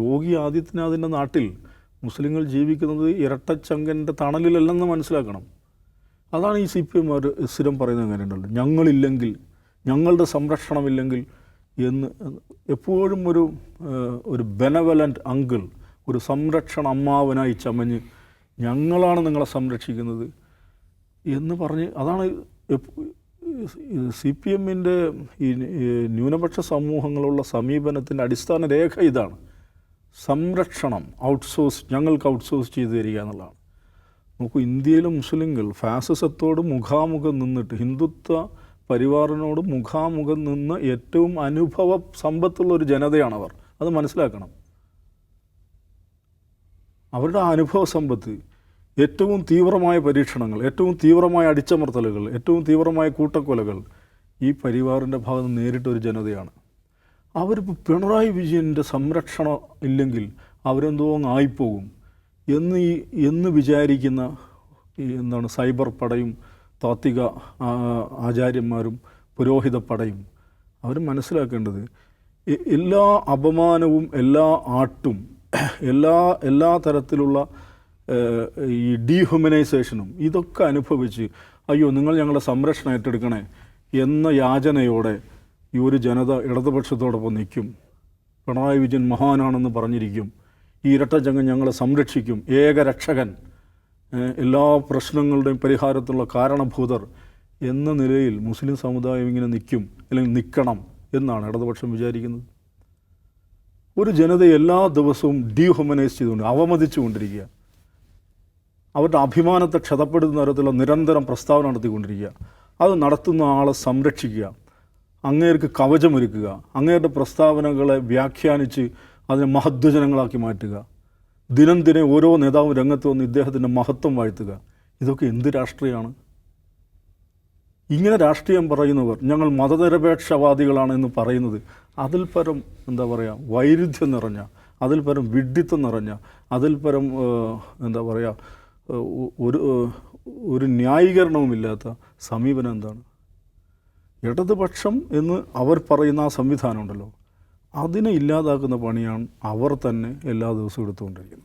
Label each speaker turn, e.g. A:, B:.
A: യോഗി ആദിത്യനാഥിന്റെ നാട്ടിൽ മുസ്ലിങ്ങൾ ജീവിക്കുന്നത് ഇരട്ടച്ചങ്കന്റെ തണലിലല്ലെന്ന് മനസ്സിലാക്കണം. അതാണ് ഈ സി പി എം അവർ സ്ഥിരം പറയുന്നത് ഉണ്ടല്ലോ ഞങ്ങളില്ലെങ്കിൽ ഞങ്ങളുടെ സംരക്ഷണമില്ലെങ്കിൽ എന്ന് എപ്പോഴും ഒരു ഒരു ബെനവലന്റ് അങ്കിൾ ഒരു സംരക്ഷണ അമ്മാവനായി ചമഞ്ഞ് ഞങ്ങളാണ് നിങ്ങളെ സംരക്ഷിക്കുന്നത് എന്ന് പറഞ്ഞ് അതാണ് സി പി എമ്മിന്റെ ഈ ന്യൂനപക്ഷ സമൂഹങ്ങളുള്ള സമീപനത്തിന്റെ അടിസ്ഥാന രേഖ ഇതാണ്. സംരക്ഷണം ഔട്ട്സോഴ്സ് ഞങ്ങൾക്ക് ഔട്ട്സോഴ്സ് ചെയ്തു തരിക എന്നുള്ളതാണ്. നോക്കൂ ഇന്ത്യയിലെ മുസ്ലിങ്ങൾ ഫാസിസത്തോട് മുഖാമുഖം നിന്നിട്ട് ഹിന്ദുത്വ പരിവാറിനോട് മുഖാമുഖം നിന്ന് ഏറ്റവും അനുഭവ സമ്പത്തുള്ള ഒരു ജനതയാണ് അവർ അത് മനസ്സിലാക്കണം. അവരുടെ അനുഭവ സമ്പത്ത് ഏറ്റവും തീവ്രമായ പരീക്ഷണങ്ങൾ ഏറ്റവും തീവ്രമായ അടിച്ചമർത്തലുകൾ ഏറ്റവും തീവ്രമായ കൂട്ടക്കൊലകൾ ഈ പരിവാറിന്റെ ഭാഗത്ത് നേരിട്ടൊരു ജനതയാണ്. അവരിപ്പോൾ പിണറായി വിജയന്റെ സംരക്ഷണം ഇല്ലെങ്കിൽ അവരെന്തോ ആയിപ്പോകും. എന്ന് ഈ എന്ന് വിചാരിക്കുന്ന എന്താണ് സൈബർ പടയും താത്വിക ആചാര്യന്മാരും പുരോഹിത പടയും അവർ മനസ്സിലാക്കേണ്ടത് എല്ലാ അപമാനവും എല്ലാ ആട്ടും എല്ലാ എല്ലാ തരത്തിലുള്ള ഈ ഡീഹ്യൂമനൈസേഷനും ഇതൊക്കെ അനുഭവിച്ച് അയ്യോ നിങ്ങൾ ഞങ്ങളുടെ സംരക്ഷണം ഏറ്റെടുക്കണേ എന്ന യാചനയോടെ ഈ ഒരു ജനത ഇടതുപക്ഷത്തോടൊപ്പം നിൽക്കും. പിണറായി വിജയൻ മഹാനാണെന്ന് പറഞ്ഞിരിക്കും. ഈ ഇരട്ട ഇരട്ടച്ചങ്ങൻ ഞങ്ങളെ സംരക്ഷിക്കും. ഏകരക്ഷകൻ എല്ലാ പ്രശ്നങ്ങളുടെയും പരിഹാരത്തിലുള്ള കാരണഭൂതർ എന്ന നിലയിൽ മുസ്ലിം സമുദായം ഇങ്ങനെ നിൽക്കും. അല്ലെങ്കിൽ നിൽക്കണം എന്നാണ് ഇടതുപക്ഷം വിചാരിക്കുന്നത്. ഒരു ജനതയെ എല്ലാ ദിവസവും ഡീഹ്യൂമനൈസ് ചെയ്തുകൊണ്ട് അവമതിച്ചുകൊണ്ടിരിക്കുക. അവരുടെ അഭിമാനത്തെ ക്ഷതപ്പെടുത്തുന്ന തരത്തിലുള്ള നിരന്തരം പ്രസ്താവന നടത്തിക്കൊണ്ടിരിക്കുക. അത് നടത്തുന്ന ആളെ സംരക്ഷിക്കുക. അങ്ങേർക്ക് കവചമൊരുക്കുക അങ്ങേരുടെ പ്രസ്താവനകളെ വ്യാഖ്യാനിച്ച് അതിനെ മഹത്വജനങ്ങളാക്കി മാറ്റുക. ദിനം ദിനം ഓരോ നേതാവും രംഗത്ത് വന്ന് ഇദ്ദേഹത്തിന്റെ മഹത്വം വാഴ്ത്തുക. ഇതൊക്കെ എന്ത് രാഷ്ട്രീയമാണ്? ഇങ്ങനെ രാഷ്ട്രീയം പറയുന്നവർ ഞങ്ങൾ മതനിരപേക്ഷവാദികളാണെന്ന് പറയുന്നത് അതിൽ പരം എന്താ പറയുക വൈരുദ്ധ്യം നിറഞ്ഞ അതിൽ പരം വിഡ്ഢിത്തം നിറഞ്ഞ അതിൽ പരം എന്താ പറയുക ഒരു ഒരു ന്യായീകരണവുമില്ലാത്ത സമീപനം എന്താണ്? ഇടതുപക്ഷം എന്ന് അവർ പറയുന്ന ആ സംവിധാനം ഉണ്ടല്ലോ. അതിനെ ഇല്ലാതാക്കുന്ന പണിയാണ് അവർ തന്നെ എല്ലാ ദിവസവും എടുത്തുകൊണ്ടിരിക്കുന്നത്.